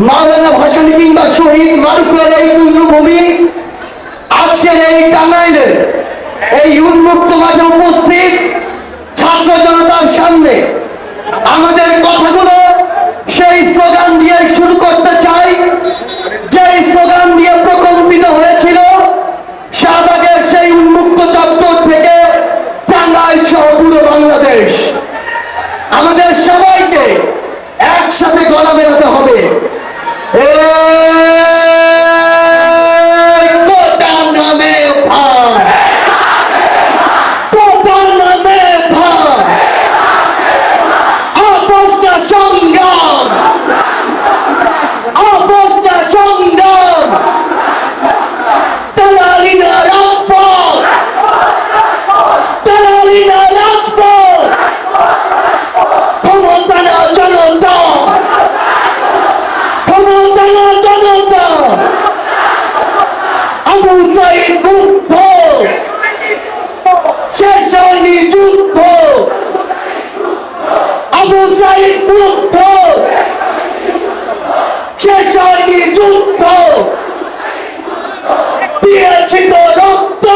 মাওলানা ভাসানি কিংবা শহীদ মারুফ রাজা ইদুল আজকের এই টাঙ্গাইলের মুক্ত চেষানি যুক্ত দিয়েছি তো রক্ত।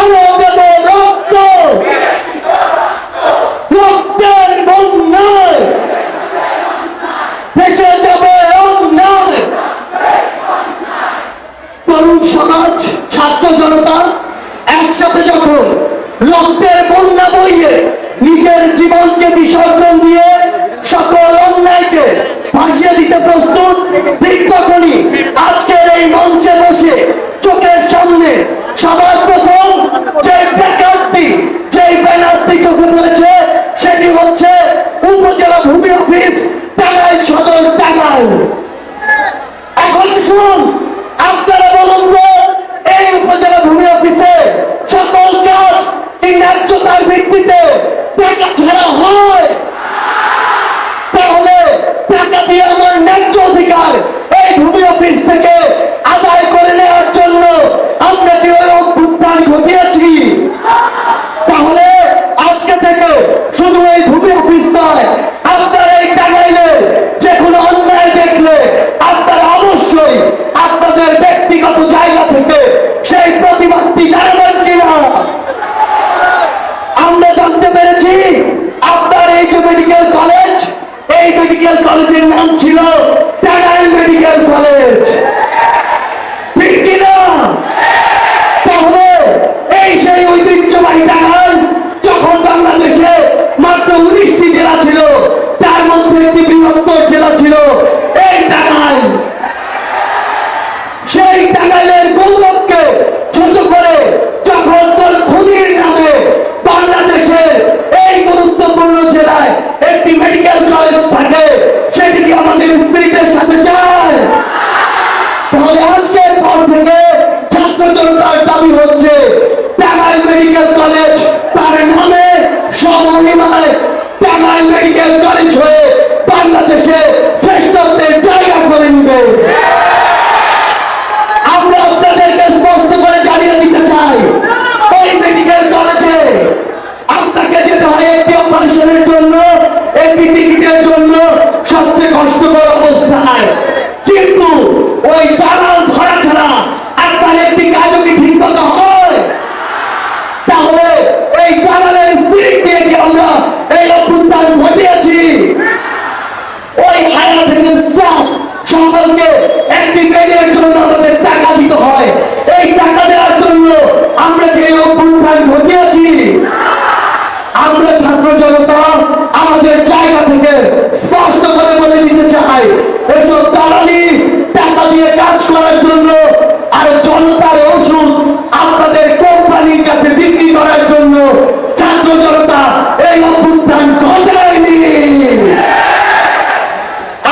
আরও দেব রক্ত। রক্তের বন্যায় ভেসে যাবে অন্যায়। তরুণ সমাজ, ছাত্র জনতা, একসাথে যখন রক্তের বন্যা বইয়ে নিজের জীবন ঠিক তখনই আজকের এই মঞ্চে বসে চোখের সামনে সবার প্রথম যে প্ল্যাকার্ডটি যেই ব্যানারটি চোখে পড়েছে, সেটি হচ্ছে উপজেলা ভূমি অফিস, টাঙ্গাইল সদর, টাঙ্গাইল। এখন শুনুন, আপনারা বলুন এই উপজেলা ভূমি অফিসে সকল কাজ এই ন্যায্যতার ভিত্তিতে টাকা ছাড়া হয়? ছিল। এসব দালালি টাকা দিয়ে কাজ করার জন্য আর জনতার ওষুধ আপনাদের কোম্পানির কাছে বিক্রি করার জন্য ছাত্র জনতা এই অভ্যুত্থান ঘটায়নি।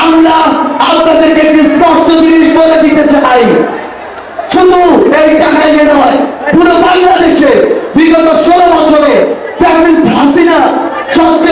আমরা আপনাদেরকে একটি স্পষ্ট জিনিস বলে দিতে চাই। শুধু এই টাকায় নয়, পুরো বাংলাদেশে বিগত ষোলো বছরে হাসিনা সবচেয়ে